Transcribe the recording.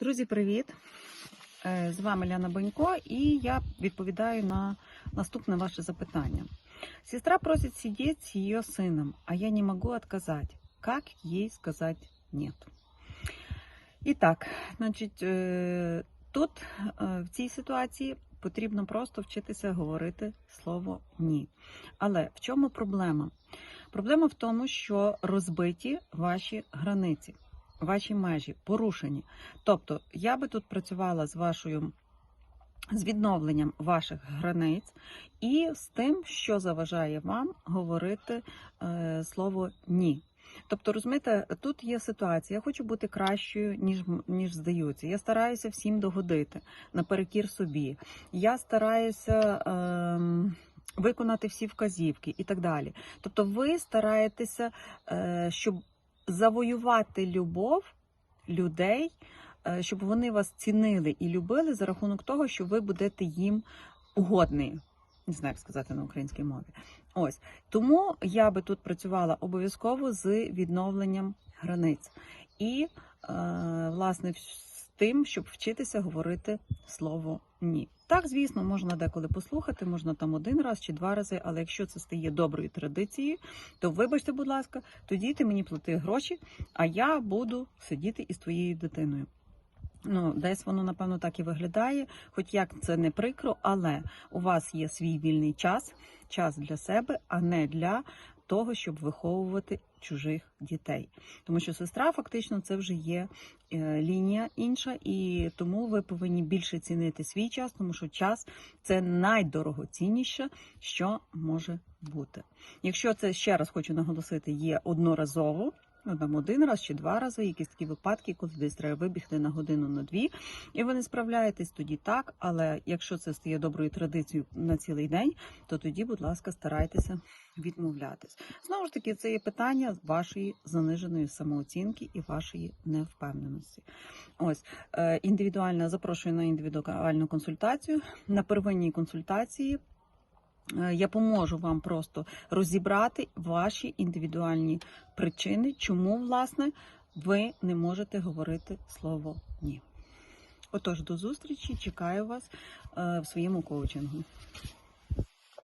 Друзі, привіт! Е, З вами Ляна Бонько, і я відповідаю на наступне ваше запитання. Сестра просит сидеть с ее сыном, а я не могу отказать. Как ей сказать нет? Итак, значить, е, тут е, в цій ситуації потрібно просто вчитися говорити слово ні. Але в чому проблема? Проблема в тому, що розбиті ваші границі, ваші межі порушені. Тобто, я би тут працювала з вашою. З відновленням ваших границь і з тим, що заважає вам говорити е, слово ні. Тобто, розумієте, тут є ситуація. Я хочу бути кращою, ніж ніж здаються. Я стараюся всім догодити наперекір собі. Я стараюся. ем, Виконати всі вказівки і так далі. Тобто, ви стараєтеся, е, щоб завоювати любов людей, е, щоб вони вас цінили і любили за рахунок того, що ви будете їм угодний. Не знаю, як сказати на українській мові. Ось тому я би тут працювала обов'язково з відновленням границь і, е, власне, тим, щоб вчитися говорити слово ні. Так, звісно, можна деколи послухати, можна там один раз чи два рази, але якщо це стає доброю традицією, то вибачте, будь ласка, тоді ти мені плати гроші, а я буду сидіти із твоєю дитиною. Ну, десь воно, напевно, так і виглядає, хоч як це не прикро, але у вас є свій вільний час, час для себе, а не для того, щоб виховувати чужих дітей. Тому що сестра фактично це вже є е, лінія інша, і тому ви повинні більше цінити свій час, тому що час це найдорогоцінніше, що може бути. Якщо це ще раз хочу наголосити, є одноразово. Ну, там один раз чи два рази, якісь такі випадки, коли десь треба вибігти на годину на дві, і ви не справляєтесь тоді так. Але якщо це стає доброю традицією на цілий день, то тоді, будь ласка, старайтеся відмовлятись. Знову ж таки, це є питання вашої заниженої самооцінки і вашої невпевненості. Ось е, індивідуальна запрошую на індивідуальну консультацію. На первинній консультації я поможу вам просто розібрати ваші індивідуальні причини, чому власне ви не можете говорити слово ні. Отож, до зустрічі, чекаю вас е, в своєму коучингу.